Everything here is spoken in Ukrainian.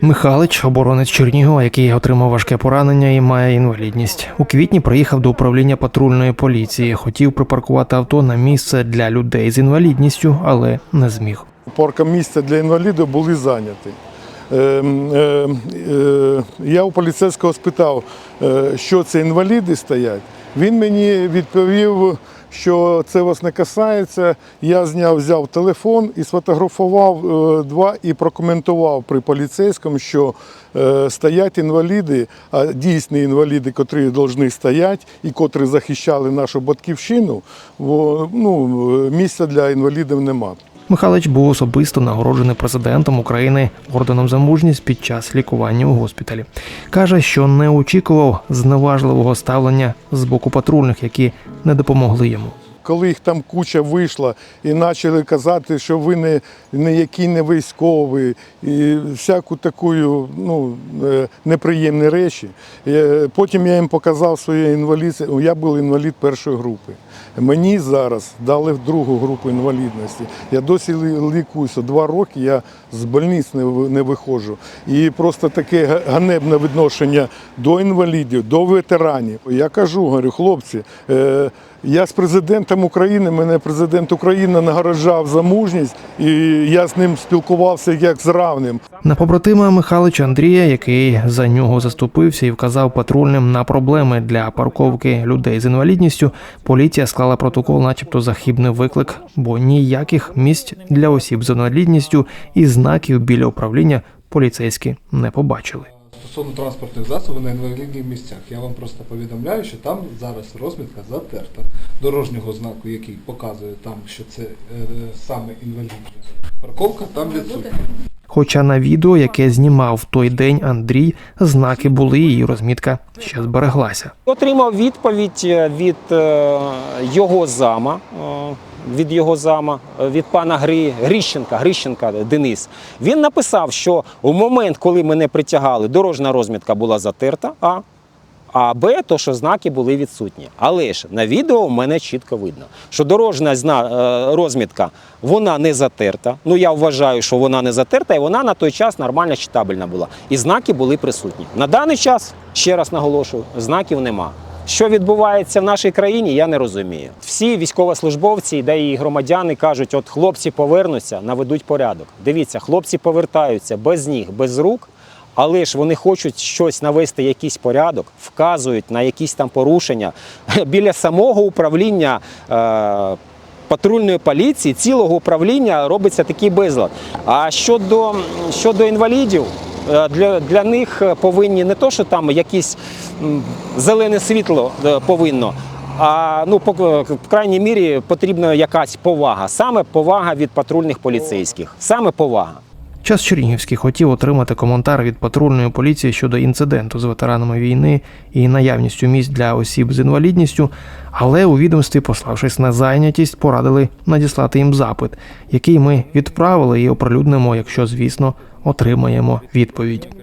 Михалич, оборонець Чернігова, який отримав важке поранення і має інвалідність. У квітні приїхав до управління патрульної поліції. Хотів припаркувати авто на місце для людей з інвалідністю, але не зміг. Парка місця для інвалідів були зайняті. Е, е, е, я у поліцейського спитав, е, що це інваліди стоять. Він мені відповів, що це вас не касається. Я зняв, взяв телефон і сфотографував е, два і прокоментував при поліцейському, що е, стоять інваліди, а дійсні інваліди, котрі повинні стояти і котрі захищали нашу батьківщину, бо ну, місця для інвалідів нема. Михалич був особисто нагороджений президентом України орденом за мужність під час лікування у госпіталі. Каже, що не очікував зневажливого ставлення з боку патрульних, які не допомогли йому. Коли їх там куча вийшла і почали казати, що ви не, які не військові, і всяку таку ну, е, неприємні речі. Е, Потім я їм показав своє інвалідство. Я був інвалід першої групи. Мені зараз дали в другу групу інвалідності. Я досі лікуюся. Два роки я з больниць не, виходжу. І просто таке ганебне відношення до інвалідів, до ветеранів. Я кажу, говорю, хлопці, е, я з президентом України, мене президент України нагороджав за мужність, і я з ним спілкувався як з равним. На побратима Михалича Андрія, який за нього заступився і вказав патрульним на проблеми для парковки людей з інвалідністю, поліція склала протокол, начебто за хибний виклик, бо ніяких місць для осіб з інвалідністю і знаків біля управління поліцейські не побачили. Стосовно транспортних засобів на інвалідних місцях, я вам просто повідомляю, що там зараз розмітка затерта. Дорожнього знаку, який показує там, що це е, саме інвалідна парковка, там відсутня. Хоча на відео, яке знімав в той день Андрій, знаки були і розмітка ще збереглася. Отримав відповідь е, від е, його зама, е, від його зама, е, від пана Гри, Гріщенка, Грищенка Денис. Він написав, що у момент, коли мене притягали, дорожня розмітка була затерта, а, а Б, то що знаки були відсутні. Але ж на відео у мене чітко видно, що дорожня зна, е, розмітка вона не затерта. Ну я вважаю, що вона не затерта, і вона на той час нормально читабельна була. І знаки були присутні. На даний час, ще раз наголошую, знаків нема. Що відбувається в нашій країні, я не розумію. Всі військовослужбовці, де і громадяни кажуть, от хлопці повернуться, наведуть порядок. Дивіться, хлопці повертаються без ніг, без рук, але ж вони хочуть щось навести, якийсь порядок, вказують на якісь там порушення біля самого управління. Е- Патрульної поліції цілого управління робиться такий безлад. А щодо, щодо інвалідів, е, для, для них повинні не то, що там якесь зелене світло е, повинно. А ну, по в крайній мірі потрібна якась повага, саме повага від патрульних поліцейських, саме повага. Час Чернігівський хотів отримати коментар від патрульної поліції щодо інциденту з ветеранами війни і наявністю місць для осіб з інвалідністю, але у відомстві, пославшись на зайнятість, порадили надіслати їм запит, який ми відправили і оприлюднимо, якщо, звісно, отримаємо відповідь.